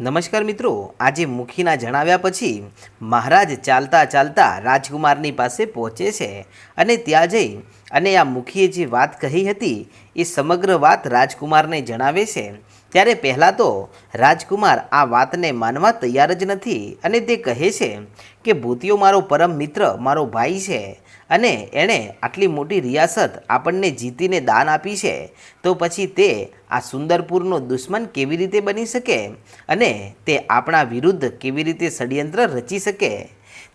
નમસ્કાર મિત્રો, આજે મુખીના જણાવ્યા પછી મહારાજ ચાલતા ચાલતા રાજકુમારની પાસે પહોંચે છે અને ત્યાં જઈ અને આ મુખીએ જે વાત કહી હતી એ સમગ્ર વાત રાજકુમારને જણાવે છે. ત્યારે પહેલાં તો રાજકુમાર આ વાતને માનવા તૈયાર જ નથી અને તે કહે છે કે ભૂતિયો મારો પરમ મિત્ર, મારો ભાઈ છે. અને એણે આટલી મોટી રિયાસત આપણને જીતીને દાન આપી છે, તો પછી તે આ સુંદરપુરનો દુશ્મન કેવી રીતે બની શકે અને તે આપણા વિરુદ્ધ કેવી રીતે ષડયંત્ર રચી શકે?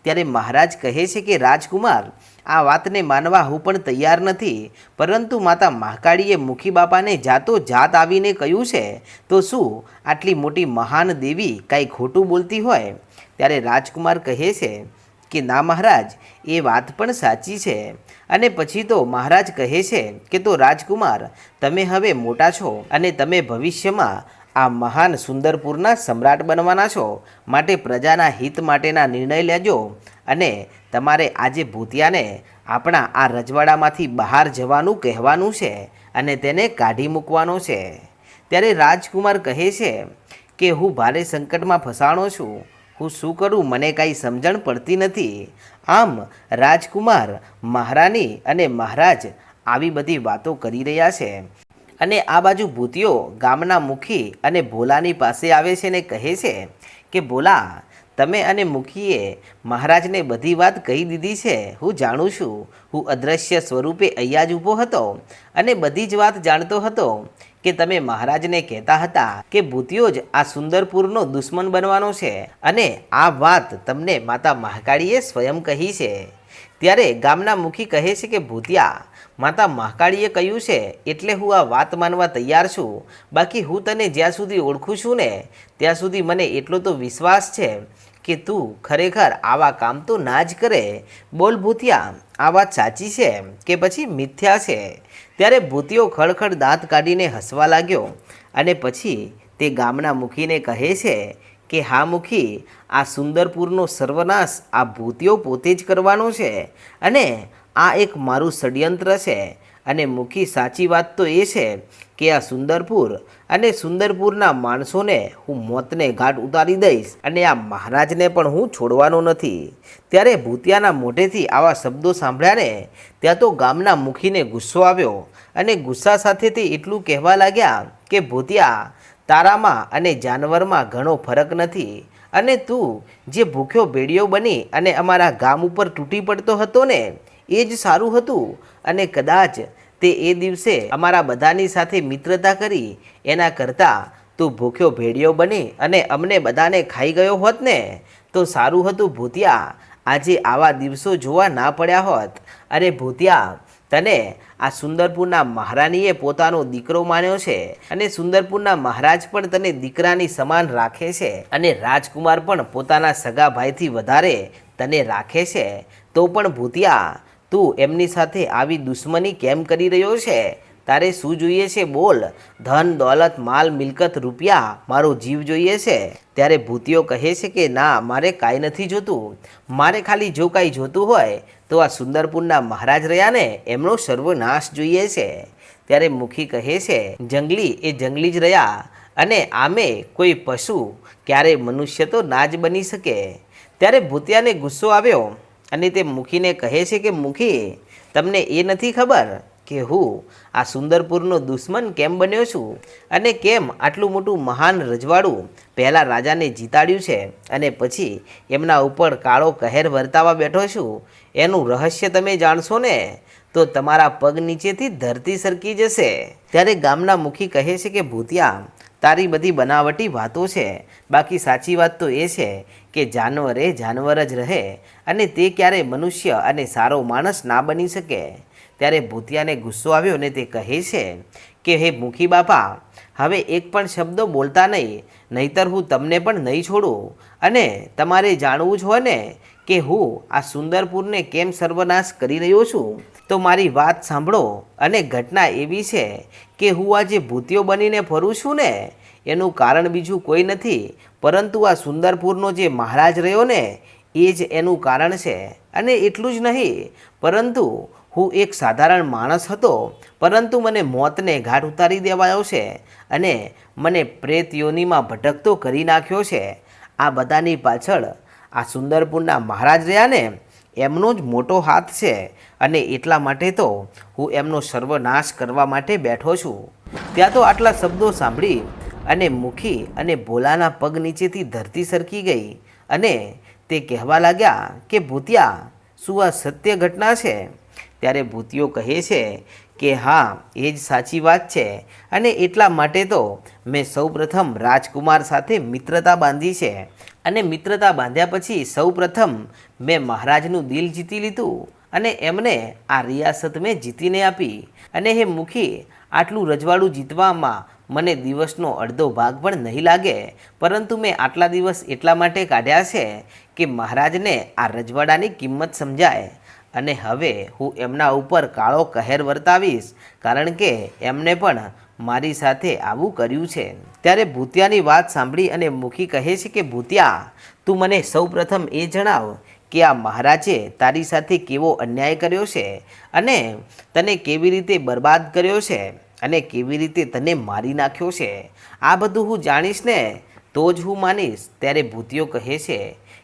ત્યારે મહારાજ કહે છે કે, રાજકુમાર, આ વાતને માનવા હું પણ તૈયાર નથી, પરંતુ માતા મહાકાળીએ મુખી બાપાને જાતો જાત આવીને કહ્યું છે, તો શું આટલી મોટી મહાન દેવી કાંઈ ખોટું બોલતી હોય? ત્યારે રાજકુમાર કહે છે કે ના મહારાજ, એ વાત પણ સાચી છે. અને પછી તો મહારાજ કહે છે કે તો રાજકુમાર, તમે હવે મોટા છો અને તમે ભવિષ્યમાં આ મહાન સુંદરપુરના સમ્રાટ બનવાના છો. માટે પ્રજાના હિત માટેના નિર્ણય લેજો અને તમારે આજે ભૂતિયાને આપણા આ રજવાડામાંથી બહાર જવાનું કહેવાનું છે અને તેને કાઢી મૂકવાનો છે. ત્યારે રાજકુમાર કહે છે કે હું ભારે સંકટમાં ફસાણો છું. હું શું કરું? મને કાંઈ સમજણ પડતી નથી. આમ, રાજકુમાર મહારાણી અને મહારાજ આવી બધી વાતો કરી રહ્યા છે. અને આ બાજુ ભૂતિયો ગામના મુખી અને ભોલાની પાસે આવે છે ને કહે છે કે, ભોલા, તમે અને મુખીએ મહારાજને બધી વાત કહી દીધી છે. હું જાણું છું. હું અદ્રશ્ય સ્વરૂપે અહીંયા જ ઊભો હતો અને બધી જ વાત જાણતો હતો. કે તમે મહારાજને કહેતા હતા કે ભૂતિયો જ આ સુંદરપુરનો દુશ્મન બનવાનો છે અને આ વાત તમને માતા મહાકાળીએ સ્વયં કહી છે. ત્યારે ગામના મુખી કહે છે કે, ભૂતિયા, માતા મહાકાળીએ કહ્યું છે, એટલે હું આ વાત માનવા તૈયાર છું. બાકી હું તને જ્યાં સુધી ઓળખું છું ને, ત્યાં સુધી મને એટલો તો વિશ્વાસ છે કે તું ખરેખર આવા કામ તો ના જ કરે? બોલ ભૂતિયા, આ વાત સાચી છે કે પછી મિથ્યા છે? ત્યારે ભૂતિયો ખડખડ દાંત કાઢીને હસવા લાગ્યો અને પછી તે ગામના મુખીને કહે છે કે, હા મુખી, આ સુંદરપુરનો સર્વનાશ આ ભૂતિયો પોતે જ કરવાનો છે અને આ એક મારું ષડયંત્ર છે. અને મુખી સાચી વાત તો એ છે કે આ સુંદરપુર અને સુંદરપુરના માણસોને હું મોતને ઘાટ ઉતારી દઈશ અને આ મહારાજને પણ હું છોડવાનો નથી. ત્યારે ભૂતિયાના મોઢેથી આવા શબ્દો સાંભળ્યાને ત્યાં તો ગામના મુખીને ગુસ્સો આવ્યો અને ગુસ્સા સાથે તે એટલું કહેવા લાગ્યા કે, ભૂતિયા, તારામાં અને જાનવરમાં ઘણો ફરક નથી અને તું જે ભૂખ્યો ભેડિયો બની અને અમારા ગામ ઉપર તૂટી પડતો હતો ને એ જ સારું હતું. અને કદાચ તે એ દિવસે અમારા બધાની સાથે મિત્રતા કરી. એના કરતાં તું ભૂખ્યો ભેડિયો બની અને અમને બધાને ખાઈ ગયો હોત ને, તો સારું હતું ભૂતિયા. આજે આવા દિવસો જોવા ના પડ્યા હોત. અને ભૂતિયા, તને આ સુંદરપુરના મહારાણીએ પોતાનો દીકરો માન્યો છે અને સુંદરપુરના મહારાજ પણ તને દીકરાની સમાન રાખે છે અને રાજકુમાર પણ પોતાના સગા ભાઈથી વધારે તને રાખે છે. તો પણ ભૂતિયા તું એમની સાથે આવી દુશ્મની કેમ કરી રહ્યો છે? તારે શું જોઈએ છે બોલ. ધન, દોલત, માલ, મિલકત, રૂપિયા મારો જીવ જોઈએ છે. ત્યારે ભૂતિયો કહે છે કે ના, મારે કાંઈ નથી જોતું. મારે ખાલી જો કાંઈ જોતું હોય તો આ સુંદરપુરના મહારાજ રહ્યા ને, એમનો સર્વનાશ જોઈએ છે. ત્યારે મુખી કહે છે, જંગલી એ જંગલી જ રહ્યા. અને આમે કોઈ પશુ ક્યારેય મનુષ્ય તો ના જ બની શકે. ત્યારે ભૂતિયાને ગુસ્સો આવ્યો. અને તે મુખીને કહે છે કે, મુખી, તમને એ નથી ખબર કે હું આ સુંદરપુરનો દુશ્મન કેમ બન્યો છું? અને કેમ આટલું મોટું મહાન રજવાડું પહેલાં રાજાને જીતાડ્યું છે? અને પછી એમના ઉપર કાળો કહેર વર્તાવા બેઠો છું? એનું રહસ્ય તમે જાણશો ને? તો તમારા પગ નીચેથી ધરતી સરકી જશે. ત્યારે ગામના મુખી કહે છે કે, ભૂતિયા, તારી બધી બનાવટી વાતો છે. બાકી સાચી વાત તો એ છે કે જાનવર એ જાનવર જ રહે અને તે ક્યારે મનુષ્ય અને સારો માણસ ના બની શકે. ત્યારે ભૂતિયાને ગુસ્સો આવ્યો ને તે કહે છે કે, હે મુખી બાપા, હવે એક પણ શબ્દો બોલતા નહીં, નહીતર હું તમને પણ નહીં છોડું. અને તમારે જાણવું જ હોય ને કે હું આ સુંદરપુરને કેમ સર્વનાશ કરી રહ્યો છું? તો મારી વાત સાંભળો અને ઘટના એવી છે કે હું આ જે ભૂતિયો બનીને ફરું છું ને, એનું કારણ બીજું કોઈ નથી, પરંતુ આ સુંદરપુરનો જે મહારાજ રહ્યો ને, એ જ એનું કારણ છે. અને એટલું જ નહીં, પરંતુ હું એક સાધારણ માણસ હતો, પરંતુ મને મોતને ઘાટ ઉતારી દેવાયો છે અને મને પ્રેત યોનિમાં ભટકતો કરી નાખ્યો છે. આ બધાની પાછળ આ સુંદરપુરના મહારાજ રહ્યા ને, એમનો જ મોટો હાથ છે અને એટલા માટે તો હું એમનો સર્વનાશ કરવા માટે બેઠો છું. ત્યાં તો આટલા શબ્દો સાંભળી અને મુખી અને ભોલાના પગ નીચેથી ધરતી સરકી ગઈ અને તે કહેવા લાગ્યા કે, ભૂતિયા, શું આ સત્ય ઘટના છે? ત્યારે ભૂતિયો કહે છે કે હા, એ જ સાચી વાત છે. અને એટલા માટે તો મેં સૌપ્રથમ રાજકુમાર સાથે મિત્રતા બાંધી છે. અને મિત્રતા બાંધ્યા પછી સૌપ્રથમ મેં મહારાજનું દિલ જીતી લીધું અને એમને આ રિયાસત મેં જીતીને આપી. અને હે મુખી, આટલું રજવાડું જીતવામાં મને દિવસનો અડધો ભાગ પણ નહીં લાગે. પરંતુ મેં આટલા દિવસ એટલા માટે કાઢ્યા છે કે મહારાજને આ રજવાડાની કિંમત સમજાય. અને હવે હું એમના ઉપર કાળો કહેર વર્તાવીશ, કારણ કે એમને પણ મારી સાથે આવું કર્યું છે. ત્યારે ભૂતિયાની વાત સાંભળી અને મુખી કહે છે કે, ભૂતિયા, તું મને સૌપ્રથમ એ જણાવ કે આ મહારાજે તારી સાથે કેવો અન્યાય કર્યો છે અને તને કેવી રીતે બરબાદ કર્યો છે અને કેવી રીતે તને મારી નાખ્યો છે. આ બધું હું જાણીશ ને, તો જ હું માનીશ. ત્યારે ભૂતિયો કહે છે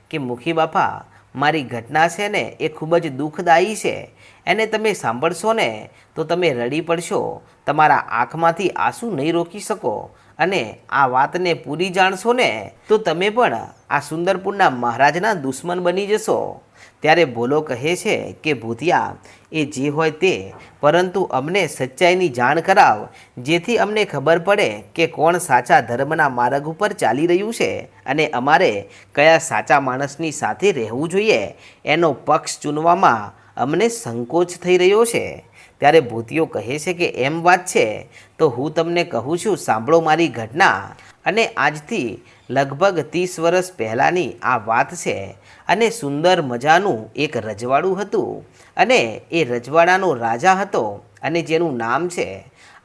કે, મુખી બાપા મારી ઘટના છે ને એ ખૂબ જ દુઃખદાયી છે. એને તમે સાંભળશો ને તો તમે રડી પડશો. તમારા આંખમાંથી આંસુ નહીં રોકી શકો અને આ વાતને પૂરી જાણશો ને તો તમે પણ આ સુંદરપુરના મહારાજના દુશ્મન બની જશો. ત્યારે ભોલો કહે છે કે, ભૂતિયા, એ જે હોય તે, પરંતુ અમને સચ્ચાઈની જાણ કરાવ, જેથી અમને ખબર પડે કે કોણ સાચા ધર્મના માર્ગ ઉપર ચાલી રહ્યું છે અને અમારે કયા સાચા માણસની સાથે રહેવું જોઈએ, એનો પક્ષ ચૂનવામાં અમને સંકોચ થઈ રહ્યો છે. ત્યારે ભૂતિયો કહે છે કે, એમ વાત છે, તો હું તમને કહું છું, સાંભળો મારી ઘટના. અને આજથી લગભગ ત્રીસ વર્ષ પહેલાંની આ વાત છે. અને સુંદર મજાનું એક રજવાડું હતું. અને એ રજવાડાનો રાજા હતો અને જેનું નામ છે,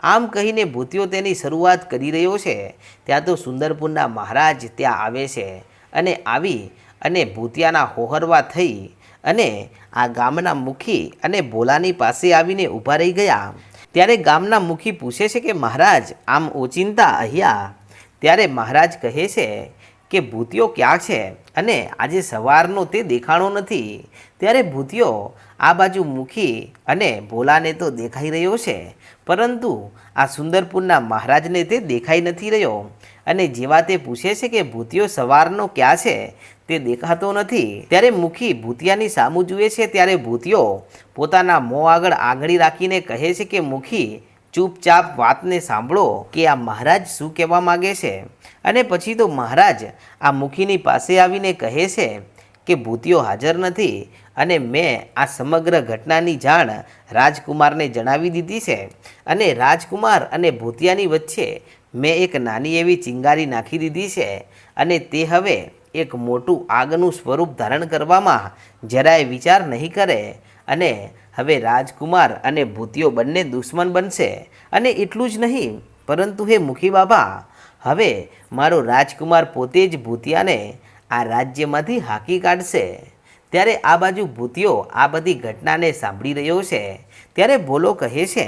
આમ કહીને ભૂતિયો તેની શરૂઆત કરી રહ્યો છે. ત્યાં તો સુંદરપુરના મહારાજ ત્યાં આવે છે અને આવી અને ભૂતિયાના હોહરવા થઈ અને આ ગામના મુખી અને ભોલાની પાસે આવીને ઊભા રહી ગયા. ત્યારે ગામના મુખી પૂછે છે કે, મહારાજ, આમ ઓચિંતા અહીંયા? ત્યારે મહારાજ કહે છે કે ભૂતિયો ક્યાં છે અને આજે સવારનો તે દેખાણો નથી, ત્યારે ભૂતિયો આ બાજુ મુખી અને ભોલાને તો દેખાઈ રહ્યો છે. પરંતુ આ સુંદરપુરના મહારાજને તે દેખાઈ નથી રહ્યો અને જેવા તે પૂછે છે કે ભૂતિયો સવારનો ક્યાં છે, તે દેખાતો નથી. ત્યારે મુખી ભૂતિયાની સામું જુએ છે, ત્યારે ભૂતિયો પોતાના મોં આગળ આંગળી રાખીને કહે છે કે મુખી ચૂપચાપ વાતને સાંભળો કે આ મહારાજ શું કહેવા માગે છે? અને પછી તો મહારાજ આ મુખીની પાસે આવીને કહે છે કે ભૂતિયો હાજર નથી અને મેં આ સમગ્ર ઘટનાની જાણ રાજકુમારને જણાવી દીધી છે. અને રાજકુમાર અને ભૂતિયાની વચ્ચે મેં એક નાની એવી ચિંગારી નાખી દીધી છે અને તે હવે એક મોટું આગનું સ્વરૂપ ધારણ કરવામાં જરાય વિચાર નહીં કરે અને હવે રાજકુમાર અને ભૂતિયો બંને દુશ્મન બનશે અને એટલું જ નહીં, પરંતુ હે મુખી બાબા હવે મારો રાજકુમાર પોતે જ ભૂતિયાને આ રાજ્યમાંથી હાકી કાઢશે. ત્યારે આ બાજુ ભૂતિયો આ બધી ઘટનાને સાંભળી રહ્યો છે. ત્યારે ભોલો કહે છે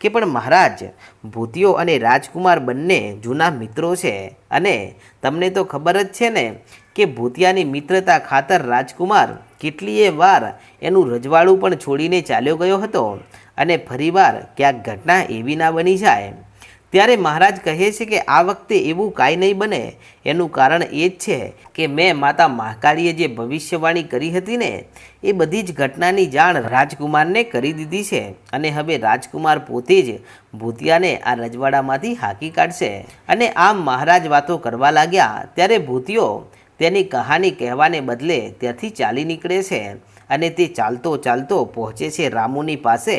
કે પણ મહારાજ ભૂતિયો અને રાજકુમાર બંને જૂના મિત્રો છે અને તમને તો ખબર જ છે ને કે ભૂતિયાની મિત્રતા ખાતર રાજકુમાર કેટલીય વાર એનું રજવાડું પણ છોડીને ચાલ્યો ગયો હતો અને ફરીવાર ક્યાંક ઘટના એવી ના બની જાય. ત્યારે મહારાજ કહે છે કે આ વખતે એવું કાંઈ નહીં બને. એનું કારણ એ જ છે કે મેં માતા મહાકાળીએ જે ભવિષ્યવાણી કરી હતી ને, એ બધી જ ઘટનાની જાણ રાજકુમારને કરી દીધી છે અને હવે રાજકુમાર પોતે જ ભૂતિયાને આ રજવાડામાંથી હાકી કાઢશે. અને આમ મહારાજ વાતો કરવા લાગ્યા ત્યારે ભૂતિયો તેની કહાની કહેવાને બદલે ત્યાંથી ચાલી નીકળે છે અને તે ચાલતો ચાલતો પહોંચે છે રામુની પાસે.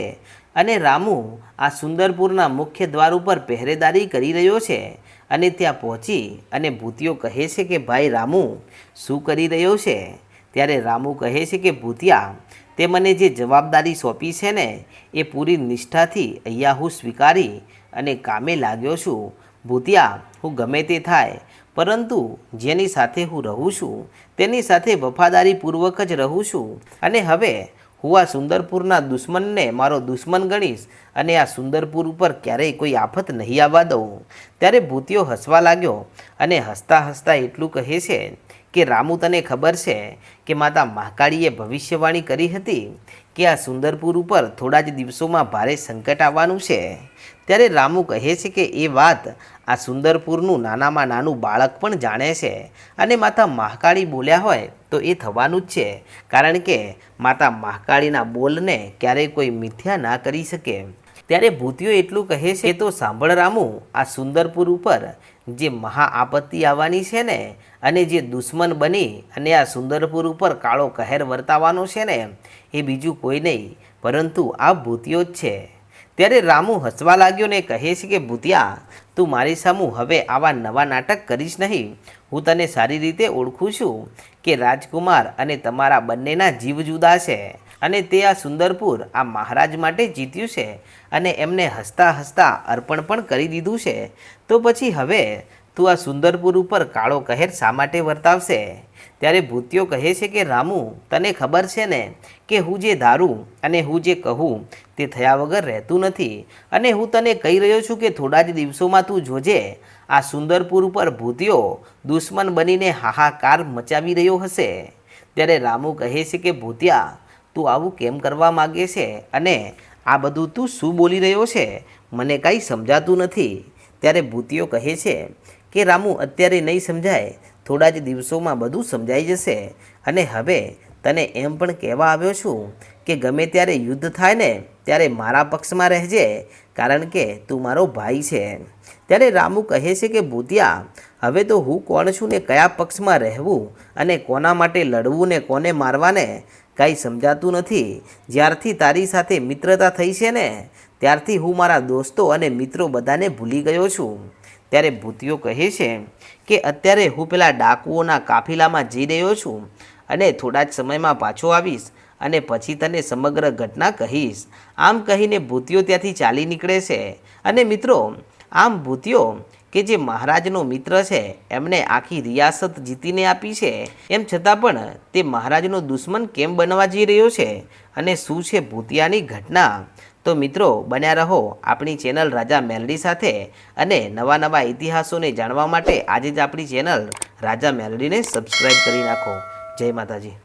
અને રામુ આ સુંદરપુરના મુખ્ય દ્વાર ઉપર પહેરેદારી કરી રહ્યો છે અને ત્યાં પહોંચી અને ભૂતિયો કહે છે કે, ભાઈ રામુ, શું કરી રહ્યો છે? ત્યારે રામુ કહે છે કે, ભૂતિયા, તે મને જે જવાબદારી સોંપી છે ને, એ પૂરી નિષ્ઠાથી અહીંયા હું સ્વીકારી અને કામે લાગ્યો છું. ભૂતિયા, હું ગમે તે થાય, પરંતુ જેની સાથે હું રહું છું, તેની સાથે વફાદારીપૂર્વક જ રહું છું. અને હવે હું આ સુંદરપુરના દુશ્મનને મારો દુશ્મન ગણીશ અને આ સુંદરપુર ઉપર ક્યારેય કોઈ આફત નહીં આવવા દઉં. ત્યારે ભૂતિયો હસવા લાગ્યો અને હસતા હસતા એટલું કહે છે કે, રામુ, તને ખબર છે કે માતા મહાકાળીએ ભવિષ્યવાણી કરી હતી કે આ સુંદરપુર ઉપર થોડા જ દિવસોમાં ભારે સંકટ આવવાનું છે. ત્યારે રામુ કહે છે કે એ વાત આ સુંદરપુરનું નાનામાં નાનું બાળક પણ જાણે છે અને માતા મહાકાળી બોલ્યા હોય તો એ થવાનું જ છે. કારણ કે માતા મહાકાળીના બોલને ક્યારેય કોઈ મિથ્યા ના કરી શકે. ત્યારે ભૂતિઓ એટલું કહે છે તો સાંભળ રામુ, આ સુંદરપુર ઉપર જે મહા આપત્તિ આવવાની છે ને અને જે દુશ્મન બની અને આ સુંદરપુર ઉપર કાળો કહેર વર્તાવાનો છે ને, એ બીજું કોઈ નહીં, પરંતુ આ ભૂતિઓ જ છે. ત્યારે રામુ હસવા લાગ્યો ને કહે છે કે, ભૂતિયા, તું મારી સામું હવે આવા નવા નાટક કરીશ નહીં. હું તને સારી રીતે ઓળખું છું કે રાજકુમાર અને તમારા બંનેના જીવ જુદા છે અને તે આ સુંદરપુર આ મહારાજ માટે જીત્યું છે અને એમને હસતા હસતા અર્પણ પણ કરી દીધું છે. તો પછી હવે તું આ સુંદરપુર ઉપર કાળો કહેર શા માટે વર્તાવશે? ત્યારે ભૂતિયો કહે છે કે, રામુ, તને ખબર છે ને કે હું જે ધારું અને હું જે કહું તે થયા વગર રહેતું નથી. અને હું તને કહી રહ્યો છું કે થોડા જ દિવસોમાં તું જોજે. આ સુંદરપુર ઉપર ભૂતિયો દુશ્મન બનીને હાહાકાર મચાવી રહ્યો હશે. ત્યારે રામુ કહે છે કે, ભૂતિયા, તું આવું કેમ કરવા માગે છે? અને આ બધું તું શું બોલી રહ્યો છે? મને કાંઈ સમજાતું નથી. ત્યારે ભૂતિયો કહે છે કે રામુ અત્યારે નહીં સમજાય. થોડા જ દિવસોમાં બધું સમજાઈ જશે. અને હવે તને એમ પણ કહેવા આવ્યો છું કે ગમે ત્યારે યુદ્ધ થાય ને, ત્યારે મારા પક્ષમાં રહેજે, કારણ કે તું મારો ભાઈ છે. ત્યારે રામુ કહે છે કે, ભૂતિયા, હવે તો હું કોણ છું ને કયા પક્ષમાં રહેવું અને કોના માટે લડવું ને કોને મારવાને? કાંઈ સમજાતું નથી. જ્યારથી તારી સાથે મિત્રતા થઈ છે ને, ત્યારથી હું મારા દોસ્તો અને મિત્રો બધાને ભૂલી ગયો છું. ત્યારે ભૂતિયો કહે છે કે અત્યારે હું પેલા ડાકુઓના કાફિલામાં જઈ રહ્યો છું અને થોડા જ સમયમાં પાછો આવીશ અને પછી તને સમગ્ર ઘટના કહીશ. આમ કહીને ભૂતિયો ત્યાંથી ચાલી નીકળે છે. અને મિત્રો, આમ ભૂતિયો કે જે મહારાજનો મિત્ર છે, એમને આખી રિયાસત જીતીને આપી છે. એમ છતાં પણ તે મહારાજનો દુશ્મન કેમ બનવા જઈ રહ્યો છે? અને શું છે ભૂતિયાની ઘટના? તો મિત્રો, બન્યા રહો આપણી ચેનલ રાજા મેલડી સાથે અને નવા નવા ઇતિહાસોને જાણવા માટે આજે જ આપણી ચેનલ રાજા મેલડીને સબસ્ક્રાઈબ કરી નાખો. જય માતાજી.